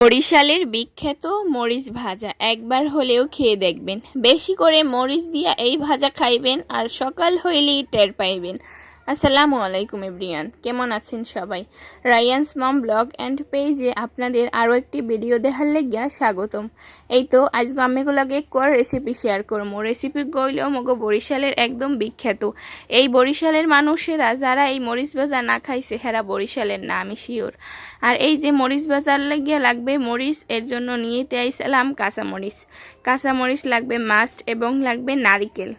বরিশালের বিখ্যাত মরিচ ভাজা, একবার হলেও খেয়ে দেখবেন। বেশি করে মরিচ দিয়া এই ভাজা খাইবেন আর সকাল হইলেই টের পাইবেন। আসসালামু আলাইকুম এভরিয়ান, কেমন আছেন সবাই? রায়ান্স মম ব্লগ অ্যান্ড পেজে আপনাদের আরও একটি ভিডিও দেখার লেগিয়া স্বাগতম। এই তো, আজকে আমি লগে কর রেসিপি শেয়ার করব। রেসিপি গইল মগো বরিশালের একদম বিখ্যাত। এই বরিশালের মানুষেরা যারা এই মরিচ ভাজা না খাইছে, হেরা বরিশালের না, আমি শিওর আর এই যে মরিচ ভাজার লাগিয়া লাগবে মরিচ, এর জন্য নিয়েতে আইসালাম কাঁচামরিচ। কাঁচামরিচ লাগবে মাস্ট এবং লাগবে নারিকেল।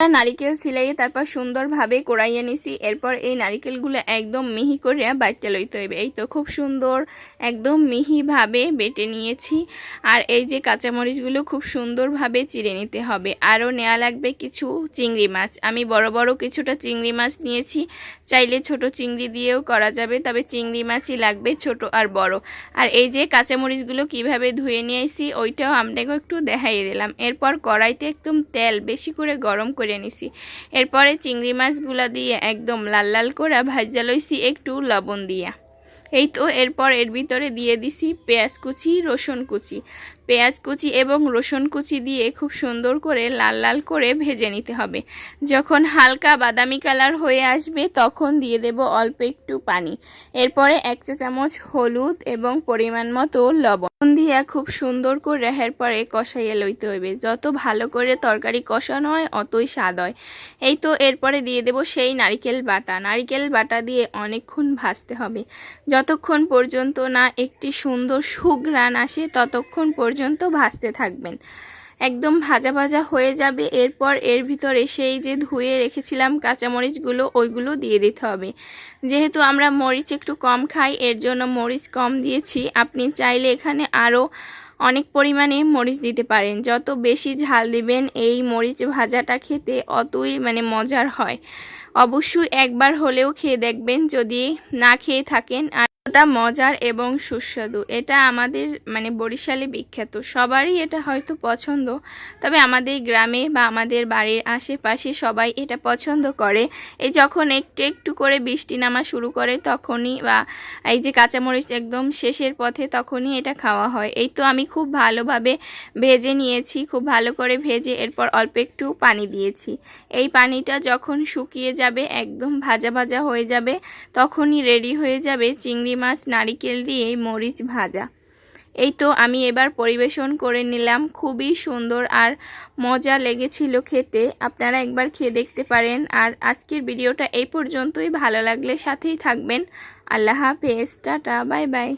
নারিকেল সিলাইয়ে তারপর সুন্দরভাবে কোড়াইয়ে নিছি। এরপর এই নারিকেলগুলো একদম মিহি করে বাইটে লইতে হইবে। এই তো খুব সুন্দর, একদম মিহিভাবে বেটে নিয়েছি। আর এই যে কাঁচামরিচগুলো খুব সুন্দরভাবে চিড়ে নিতে হবে। আরও নেওয়া লাগবে কিছু চিংড়ি মাছ। আমি বড় বড় কিছুটা চিংড়ি মাছ নিয়েছি। চাইলে ছোট চিংড়ি দিয়েও করা যাবে, তবে চিংড়ি মাছই লাগবে ছোট আর বড়। আর এই যে কাঁচামরিচগুলো কীভাবে ধুয়ে নিয়ে ওইটাও আপনাকে একটু দেখাইয়ে দিলাম। এরপর কড়াইতে একদম তেল বেশি করে গরম করে নিছি। এরপরে চিংড়ি মাছগুলো দিয়ে একদম লাল লাল করে ভাজা লইছি একটু লবণ দিয়া। এই তো, এরপর এর ভিতরে দিয়ে দিছি পেঁয়াজ কুচি, রসুন কুচি। পেঁয়াজ কুচি এবং রসুন কুচি দিয়ে খুব সুন্দর করে লাল লাল করে ভেজে নিতে হবে। যখন হালকা বাদামি কালার হয়ে আসবে, তখন দিয়ে দেব অল্প একটু পানি। এরপরে এক চা চামচ হলুদ এবং পরিমাণ মতো লবণ। দিয়ে খুব সুন্দর করে রেহের পরে কষাইয়া লইতে হইবে। যত ভালো করে তরকারি কষানো হয়, অতই স্বাদ হয়। এই তো এরপরে দিয়ে দেব সেই নারিকেল বাটা। নারিকেল বাটা দিয়ে অনেকক্ষণ ভাজতে হবে। যতক্ষণ পর্যন্ত না একটি সুন্দর সুঘ্রাণ আসে, ততক্ষণ পর্যন্ত ভাজতে থাকবেন। একদম ভাজা ভাজা হয়ে যাবে, এরপর এর ভিতরে সেই যে ধুয়ে রেখেছিলাম কাঁচামরিচগুলো, ওইগুলো দিয়ে দিতে হবে। যেহেতু আমরা মরিচ একটু কম খাই, এর জন্য মরিচ কম দিয়েছি। আপনি চাইলে এখানে আরও অনেক পরিমাণে মরিচ দিতে পারেন। যত বেশি ঝাল দিবেন, এই মরিচ ভাজাটা খেতে অতই মানে মজার হয়। অবশ্যই একবার হলেও খেয়ে দেখবেন, যদি না খেয়ে থাকেন আর ওটা মজার এবং সুস্বাদু। এটা আমাদের মানে বরিশালে বিখ্যাত। সবারই এটা হয়তো পছন্দ। তবে আমাদের গ্রামে বা আমাদের বাড়ির আশেপাশে সবাই এটা পছন্দ করে। এই যখন একটু একটু করে বৃষ্টি নামা শুরু করে তখনই বা এই যে কাঁচামরিচ একদম শেষের পথে তখনই এটা খাওয়া হয়। এই তো আমি খুব ভালোভাবে ভেজে নিয়েছি, খুব ভালো করে ভেজে এরপর অল্প একটু পানি দিয়েছি। এই পানিটা যখন শুকিয়ে যাবে, একদম ভাজা ভাজা হয়ে যাবে, তখনই রেডি হয়ে যাবে চিংড়ি মাছ নারিকেল দিয়ে মরিচ ভাজা। এই তো আমি এবার পরিবেশন করে নিলাম। খুবই সুন্দর আর মজা লেগেছিল খেতে। আপনারা একবার খেয়ে দেখতে পারেন। আর আজকের ভিডিওটা এই পর্যন্তই। ভালো লাগলে সাথেই থাকবেন। আল্লাহ হাফেজ। Tata, bye bye.